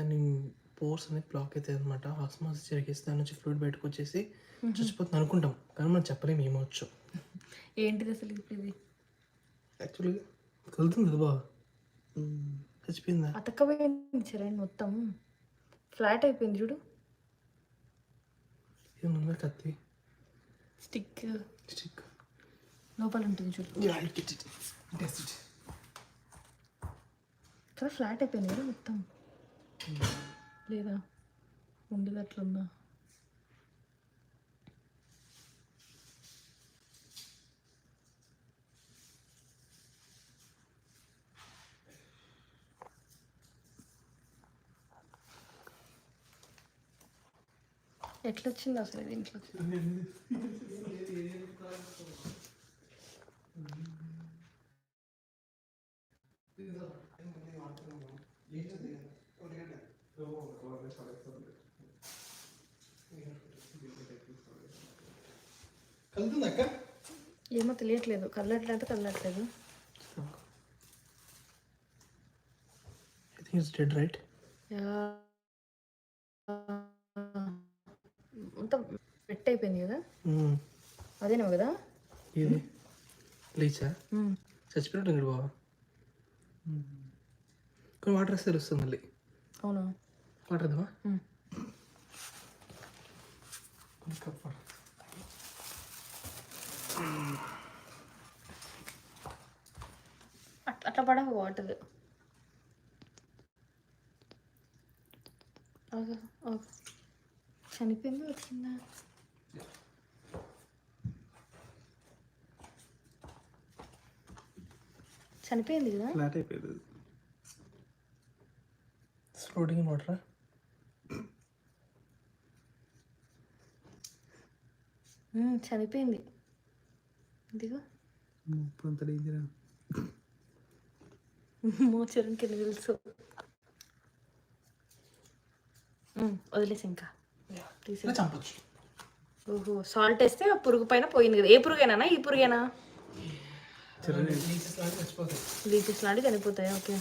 దాన్ని పోర్స్ అనేది బ్లాక్ అవుతాయి అనమాట ఆస్మాస్ జరిగేసి దాని నుంచి ఫ్లూయిడ్ బయటకు వచ్చేసి చచ్చిపోతుంది అనుకుంటాం. కానీ మనం చెప్పలేము ఏమవచ్చు ఏంటిది అసలు ఇప్పుడు ఇది? యాక్చువల్గా కలుతుంది కదా బాగా చచ్చిపోయిందా? అతకపోయింది చరణ్ మొత్తం. ఫ్లాట్ అయిపోయింది చూడు. ఏమన్నా కత్తి? స్టిక్. స్టిక్. లోపల ఉంటుంది చూడు. కదా ఫ్లాట్ అయిపోయింది కదా మొత్తం. లేదా ఉండేది అట్లుందా? ఎట్లొచ్చింది అసలు ఇది ఇంట్లో? వచ్చింది అక్క ఏమో తెలియట్లేదు. I think it's dead right అంతా వెట్ అయిపోయింది కదా? అదేనేమో కదా? ఇది లీచా? ఉమ్. చచ్చిపోయినట్టు బాబా కొన్ని వాటర్ వేస్తే తెలుస్తుంది మళ్ళీ. అవునా? వాటర్ అట్లా అట్లా పడవు వాటర్ చనిపోయింది వచ్చిందా చనిపోయింది కదా ఫ్లాట్ అయిపోయింది ఫ్లోటింగ్ వాటర్ చనిపోయింది ఇదిగో ఇప్పుడు అంత డేంజర్ మోచరంకి తెలుసు ఉమ్, వదిలేసి ఇంకా చంపొచ్చు ఓహో సాల్ట్ వేస్తే ఆ పురుగు పైన పోయింది కదా ఏ పురుగేనా ఈ పురుగేనా లీచెస్ లాంటి చనిపోతాయి ఓకే